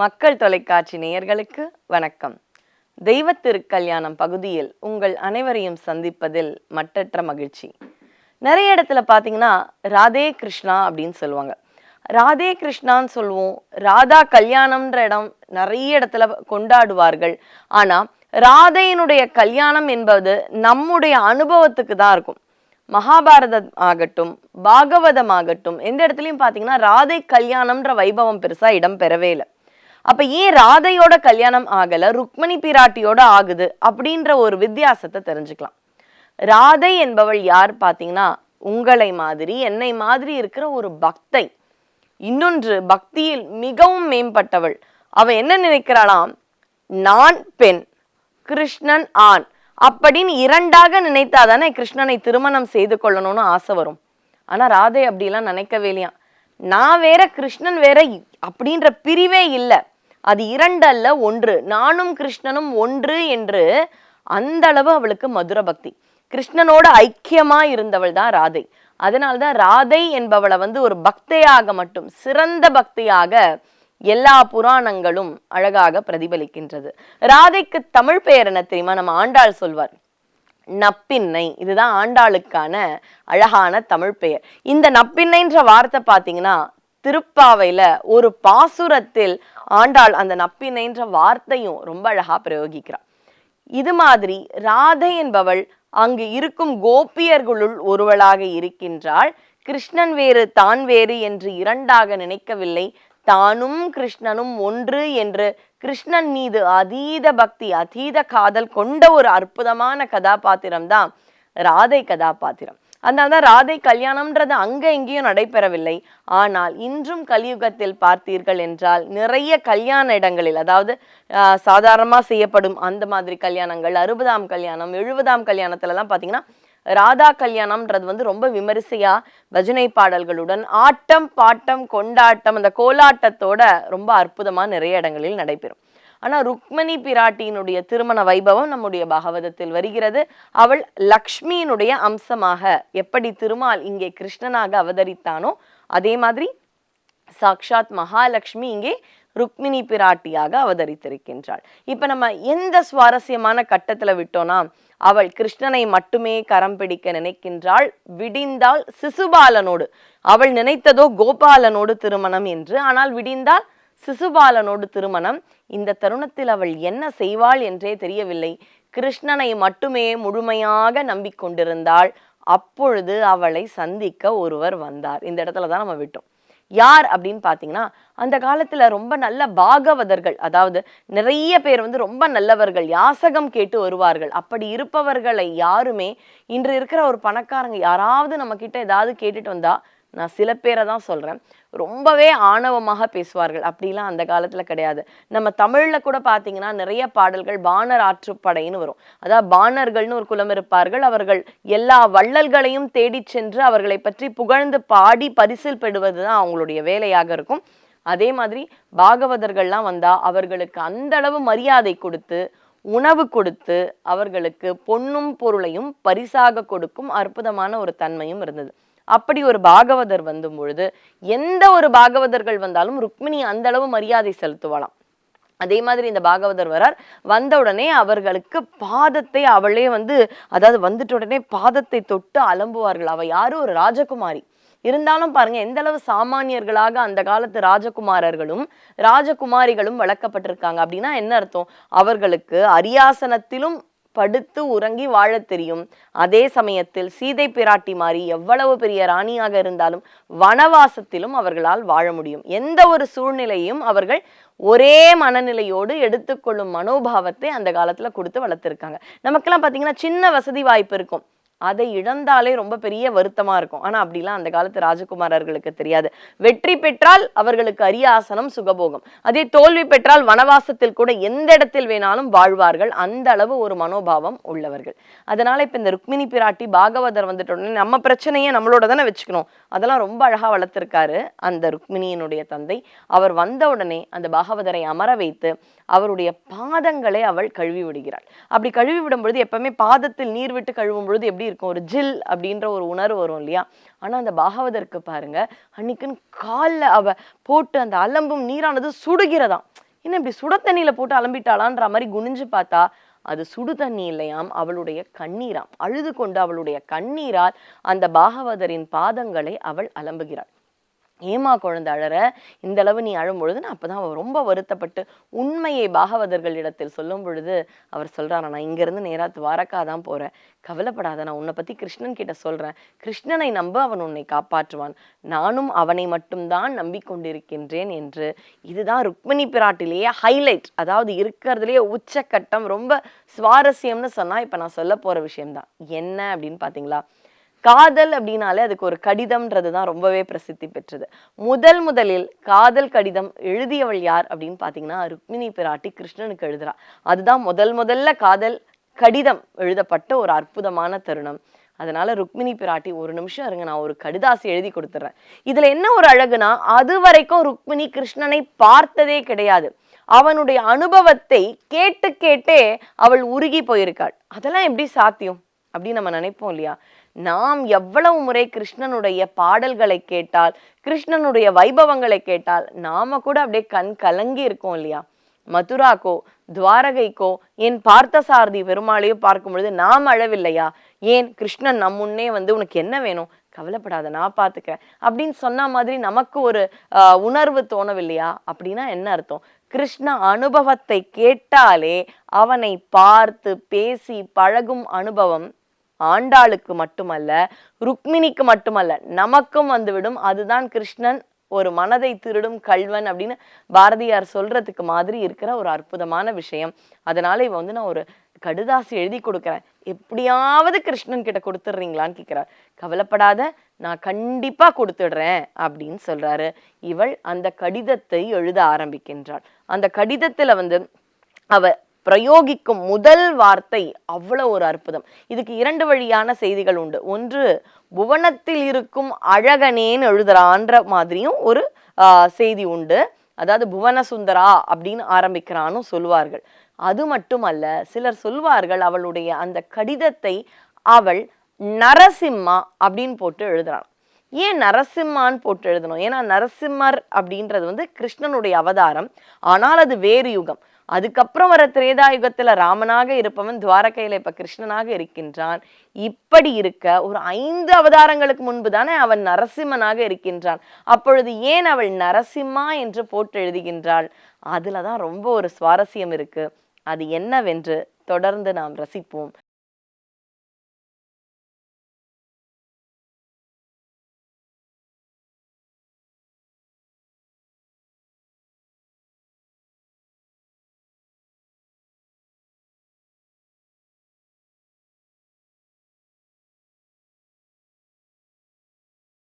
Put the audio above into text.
மக்கள் தொலைக்காட்சி நேயர்களுக்கு வணக்கம். தெய்வ திருக்கல்யாணம் பகுதியில் உங்கள் அனைவரையும் சந்திப்பதில் மட்டற்ற மகிழ்ச்சி. நிறைய இடத்துல பார்த்தீங்கன்னா ராதே கிருஷ்ணா அப்படின்னு சொல்லுவாங்க. ராதே கிருஷ்ணான்னு சொல்லுவோம். ராதா கல்யாணம்ன்ற இடம் நிறைய இடத்துல கொண்டாடுவார்கள். ஆனா ராதையினுடைய கல்யாணம் என்பது நம்முடைய அனுபவத்துக்கு தான் இருக்கும். மகாபாரதம் ஆகட்டும் பாகவதம் ஆகட்டும் எந்த இடத்துலையும் பார்த்தீங்கன்னா ராதை கல்யாணம்ன்ற வைபவம் பெருசாக இடம் பெறவே இல்லை. அப்ப ஏன் ராதையோட கல்யாணம் ஆகல ருக்மணி பிராட்டியோட ஆகுது அப்படின்ற ஒரு வித்தியாசத்தை தெரிஞ்சுக்கலாம். ராதை என்பவள் யார் பாத்தீங்கன்னா உங்களை மாதிரி என்னை மாதிரி இருக்கிற ஒரு பக்தை. இன்னொன்று பக்தியில் மிகவும் மேம்பட்டவள். அவ என்ன நினைக்கிறாளாம்? நான் பெண் கிருஷ்ணன் ஆண். அப்படின்னு இரண்டாக நினைத்தாதானே கிருஷ்ணனை திருமணம் செய்து கொள்ளணும்னு ஆசை வரும். ஆனா ராதை அப்படிலாம் நினைக்கவே இல்லையா நான் வேற கிருஷ்ணன் வேற அப்படின்ற பிரிவே இல்லை. அது இரண்டு அல்ல ஒன்று. நானும் கிருஷ்ணனும் ஒன்று என்று அந்த அளவு அவளுக்கு மதுர பக்தி. கிருஷ்ணனோட ஐக்கியமா இருந்தவள் தான் ராதை. அதனால்தான் ராதை என்பவளை வந்து ஒரு பக்தையாக மட்டும் சிறந்த பக்தியாக எல்லா புராணங்களும் அழகாக பிரதிபலிக்கின்றது. ராதைக்கு தமிழ் பெயர் என்ன தெரியுமா? நம்ம ஆண்டாள் சொல்வார். நப்பின்னை. இதுதான் ஆண்டாளுக்கான அழகான தமிழ் பெயர். இந்த நப்பின்னைன்ற வார்த்தை பார்த்தீங்கன்னா திருப்பாவையில் ஒரு பாசுரத்தில் ஆண்டாள் அந்த நப்பினைன்ற வார்த்தையும் ரொம்ப அழகா பிரயோகிக்கிறார் இது மாதிரி ராதை என்பவள் அங்கு இருக்கும் கோபியர்களுள் ஒருவளாக இருக்கின்றாள். கிருஷ்ணன் வேறு தான் வேறு என்று இரண்டாக நினைக்கவில்லை. தானும் கிருஷ்ணனும் ஒன்று என்று கிருஷ்ணன் மீது அதீத பக்தி அதீத காதல் கொண்ட ஒரு அற்புதமான கதாபாத்திரம் தான் ராதை கதாபாத்திரம். அதனால தான் ராதை கல்யாணம்ன்றது அங்கே எங்கேயும் நடைபெறவில்லை. ஆனால் இன்றும் கலியுகத்தில் பார்த்தீர்கள் என்றால் நிறைய கல்யாண இடங்களில் அதாவது சாதாரணமாக செய்யப்படும் அந்த மாதிரி கல்யாணங்கள் அறுபதாம் கல்யாணம் எழுபதாம் கல்யாணத்துலலாம் பார்த்தீங்கன்னா ராதா கல்யாணம்ன்றது வந்து ரொம்ப விமரிசையா பஜனை பாடல்களுடன் ஆட்டம் பாட்டம் கொண்டாட்டம் அந்த கோலாட்டத்தோட ரொம்ப அற்புதமா நிறைய இடங்களில் நடைபெறும். ஆனால் ருக்மணி பிராட்டியினுடைய திருமண வைபவம் நம்முடைய பாகவதத்தில் வருகிறது. அவள் லக்ஷ்மியினுடைய அம்சமாக எப்படி திருமால் இங்கே கிருஷ்ணனாக அவதரித்தானோ அதே மாதிரி சாக்ஷாத் மகாலட்சுமி இங்கே ருக்மிணி பிராட்டியாக அவதரித்திருக்கின்றாள். இப்ப நம்ம எந்த சுவாரஸ்யமான கட்டத்துல விட்டோம்னா அவள் கிருஷ்ணனை மட்டுமே கரம் பிடிக்க நினைக்கின்றாள் விடிந்தால் சிசுபாலனோடு அவள் நினைத்ததோ கோபாலனோடு திருமணம் என்று ஆனால் விடிந்தால் சிசுபாலனோடு திருமணம். இந்த தருணத்தில் அவள் என்ன செய்வாள் என்றே தெரியவில்லை. கிருஷ்ணனை மட்டுமே முழுமையாக நம்பிக்கொண்டிருந்தாள். அப்பொழுது அவளை சந்திக்க ஒருவர் வந்தார். இந்த இடத்துல தான் நம்ம விட்டோம். யார் அப்படின்னு பார்த்தீங்கன்னா அந்த காலத்தில் ரொம்ப நல்ல பாகவதர்கள் அதாவது நிறைய பேர் வந்து ரொம்ப நல்லவர்கள் யாசகம் கேட்டு வருவார்கள். அப்படி இருப்பவர்களை யாருமே இன்று இருக்கிற ஒரு பணக்காரங்க யாராவது நம்ம கிட்ட ஏதாவது கேட்டுட்டு வந்தா நான் சில பேரை தான் சொல்கிறேன் ரொம்பவே ஆணவமாக பேசுவார்கள். அப்படிலாம் அந்த காலத்தில் கிடையாது. நம்ம தமிழில் கூட பார்த்தீங்கன்னா நிறைய பாடல்கள் பாணர் ஆற்றுப்படைன்னு வரும். அதாவது பாணர்கள்னு ஒரு குலம் இருப்பார்கள். அவர்கள் எல்லா வள்ளல்களையும் தேடிச் சென்று அவர்களை பற்றி புகழ்ந்து பாடி பரிசில் பெறுவது தான் அவங்களுடைய வேலையாக இருக்கும். அதே மாதிரி பாகவதர்கள்லாம் வந்தால் அவர்களுக்கு அந்த அளவு மரியாதை கொடுத்து உணவு கொடுத்து அவர்களுக்கு பொன்னும் பொருளையும் பரிசாக கொடுக்கும் அற்புதமான ஒரு தன்மையும் இருந்தது. அப்படி ஒரு பாகவதர் வந்தும் பொழுது எந்த ஒரு பாகவதர்கள் வந்தாலும் ருக்மிணி அந்த அளவு மரியாதை செலுத்துவாளாம். அதே மாதிரி இந்த பாகவதர் வரார். வந்த உடனே அவர்களுக்கு பாதத்தை அவளே வந்து அதாவது வந்துட்ட உடனே பாதத்தை தொட்டு அலம்புவார்கள். அவ யாரும் ஒரு ராஜகுமாரி. இருந்தாலும் பாருங்க எந்த அளவு சாமானியர்களாக அந்த காலத்து ராஜகுமாரர்களும் ராஜகுமாரிகளும் வளர்க்கப்பட்டிருக்காங்க. அப்படின்னா என்ன அர்த்தம்? அவர்களுக்கு அரியாசனத்திலும் படுத்து உறங்கி வாழத் தெரியும். அதே சமயத்தில் சீதை பிராட்டி மாறி எவ்வளவு பெரிய ராணியாக இருந்தாலும் வனவாசத்திலும் அவர்களால் வாழ முடியும். எந்த ஒரு சூழ்நிலையும் அவர்கள் ஒரே மனநிலையோடு எடுத்துக்கொள்ளும் மனோபாவத்தை அந்த காலத்துல கொடுத்து வளர்த்துருக்காங்க. நமக்கெல்லாம் பாத்தீங்கன்னா சின்ன வசதி வாய்ப்பு இருக்கும். அதை இழந்தாலே ரொம்ப பெரிய வருத்தமா இருக்கும். ஆனா அப்படிலாம் அந்த காலத்து ராஜகுமாரர்களுக்கு தெரியாது. வெற்றி பெற்றால் அவர்களுக்கு அரிய ஆசனம் சுகபோகம். அதே தோல்வி பெற்றால் வனவாசத்தில் கூட எந்த இடத்தில் வேணாலும் வாழ்வார்கள். அந்த அளவு ஒரு மனோபாவம் உள்ளவர்கள். அதனால இப்ப இந்த ருக்மிணி பிராட்டி பாகவதர் வந்துட்ட உடனே நம்ம பிரச்சனையை நம்மளோட தானே வச்சுக்கணும். அதெல்லாம் ரொம்ப அழகா வளர்த்திருக்காரு அந்த ருக்மிணியினுடைய தந்தை. அவர் வந்த உடனே அந்த பாகவதரை அமர வைத்து அவருடைய பாதங்களை அவள் கழுவி விடுகிறாள். அப்படி கழுவி விடும் பொழுது எப்பவுமே பாதத்தில் நீர் விட்டு கழுவும் பொழுது எப்படி இருக்கும் ஒரு ஜில் அப்படின்ற ஒரு உணர்வு வரும் இல்லையா? ஆனால் அந்த பாகவதற்கு பாருங்க அன்னைக்குன்னு கால்ல அவ போட்டு அந்த அலம்பும் நீரானது சுடுகிறதாம். என்ன இப்படி சுட தண்ணியில போட்டு அலம்பிட்டாளான்ற மாதிரி குனிஞ்சு பார்த்தா அது சுடு தண்ணி இல்லையாம் அவளுடைய கண்ணீராம். அழுது கொண்டு அவளுடைய கண்ணீரால் அந்த பாகவதரின் பாதங்களை அவள் அலம்புகிறாள். ஏமா குழந்தை அழற இந்த அளவு நீ அழும் பொழுது நான் அப்பதான் அவ ரொம்ப வருத்தப்பட்டு உண்மையை பாகவதர்களிடத்தில் சொல்லும் பொழுது அவர் சொல்றாரா நான் இங்கேருந்து நேரா துவாரக்கா தான் போறேன். கவலைப்படாத நான் உன்னை பத்தி கிருஷ்ணன் கிட்ட சொல்றேன். கிருஷ்ணனை நம்ப அவன் உன்னை காப்பாற்றுவான். நானும் அவனை மட்டும்தான் நம்பிக்கொண்டிருக்கின்றேன் என்று. இதுதான் ருக்மிணி பிராட்டிலேயே ஹைலைட் அதாவது இருக்கிறதுலேயே உச்சக்கட்டம். ரொம்ப சுவாரஸ்யம்னு சொன்னா இப்ப நான் சொல்ல போற விஷயம்தான். என்ன அப்படின்னு பாத்தீங்களா? காதல் அப்படின்னாலே அதுக்கு ஒரு கடிதம்ன்றது தான் ரொம்பவே பிரசித்தி பெற்றது. முதல் முதலில் காதல் கடிதம் எழுதியவள் யார் அப்படின்னு பார்த்தீங்கன்னா ருக்மிணி பிராட்டி கிருஷ்ணனுக்கு எழுதுறா. அதுதான் முதல் முதல்ல காதல் கடிதம் எழுதப்பட்ட ஒரு அற்புதமான தருணம். அதனால ருக்மிணி பிராட்டி ஒரு நிமிஷம் இருங்க நான் ஒரு கடிதாசி எழுதி கொடுத்துட்றேன் இதுல என்ன ஒரு அழகுனா அது வரைக்கும் ருக்மிணி கிருஷ்ணனை பார்த்ததே கிடையாது. அவனுடைய அனுபவத்தை கேட்டு கேட்டே அவள் உருகி போயிருக்காள். அதெல்லாம் எப்படி சாத்தியம்? அப்படின்னு நம்ம நினைப்போம் இல்லையா? நாம் எவ்வளவு முறை கிருஷ்ணனுடைய பாடல்களை கேட்டால் கிருஷ்ணனுடைய வைபவங்களை கேட்டால் நாம கூட அப்படியே கண் கலங்கி இருக்கோம் இல்லையா? மதுராக்கோ துவாரகைக்கோ என் பார்த்தசாரதி பெருமாளையோ பார்க்கும் பொழுது நாம் அழவில்லையா? ஏன் கிருஷ்ணன் நம் முன்னே வந்து உனக்கு என்ன வேணும்? கவலைப்படாத நான் பார்த்துக்கிறேன். அப்படின்னு சொன்ன மாதிரி நமக்கு ஒரு உணர்வு தோணவில்லையா? அப்படின்னா என்ன அர்த்தம்? கிருஷ்ண அனுபவத்தை கேட்டாலே அவனை பார்த்து பேசி பழகும் அனுபவம் ஆண்டாளுக்கு மட்டுமல்ல ருக்மிணிக்கு மட்டுமல்ல நமக்கும் வந்துவிடும். அதுதான் கிருஷ்ணன். ஒரு மனதை திருடும் கல்வன் அப்படின்னு பாரதியார் சொல்றதுக்கு மாதிரி இருக்கிற ஒரு அற்புதமான விஷயம். அதனால இவ வந்து நான் ஒரு கடுதாசி எழுதி கொடுக்குறேன். எப்படியாவது கிருஷ்ணன் கிட்ட கொடுத்துட்றீங்களான்னு கேட்குறார் கவலைப்படாத நான் கண்டிப்பாக கொடுத்துடுறேன் அப்படின்னு சொல்கிறாரு இவள் அந்த கடிதத்தை எழுத ஆரம்பிக்கின்றாள். அந்த கடிதத்தில் வந்து அவ பிரயோகிக்கும் முதல் வார்த்தை அவ்வளவு ஒரு அற்புதம். இதுக்கு இரண்டு வழியான செய்திகள் உண்டு. ஒன்று புவனத்தில் இருக்கும் அழகனேன்னு எழுதுறான்ற மாதிரியும் ஒரு செய்தி உண்டு. அதாவது புவன சுந்தரா அப்படின்னு ஆரம்பிக்கிறான்னு சொல்வார்கள். அது மட்டுமல்ல சிலர் சொல்வார்கள் அவளுடைய அந்த கடிதத்தை அவள் நரசிம்மா அப்படின்னு போட்டு எழுதுறான். ஏன் நரசிம்மான்னு போட்டு எழுதணும்? ஏன்னா நரசிம்மர் அப்படின்றது வந்து கிருஷ்ணனுடைய அவதாரம். ஆனால் அது வேறு யுகம். அதுக்கப்புறம் வர திரேதா யுகத்தில் ராமனாக இருப்பவன் துவாரகையில இப்ப கிருஷ்ணனாக இருக்கின்றான். இப்படி இருக்க ஒரு ஐந்து அவதாரங்களுக்கு முன்பு தானே அவன் நரசிம்மனாக இருக்கின்றான். அப்பொழுது ஏன் அவள் நரசிம்மா என்று போட்டு எழுதுகின்றாள்? அதுலதான் ரொம்ப ஒரு சுவாரஸ்யம் இருக்கு. அது என்னவென்று தொடர்ந்து நாம் ரசிப்போம்.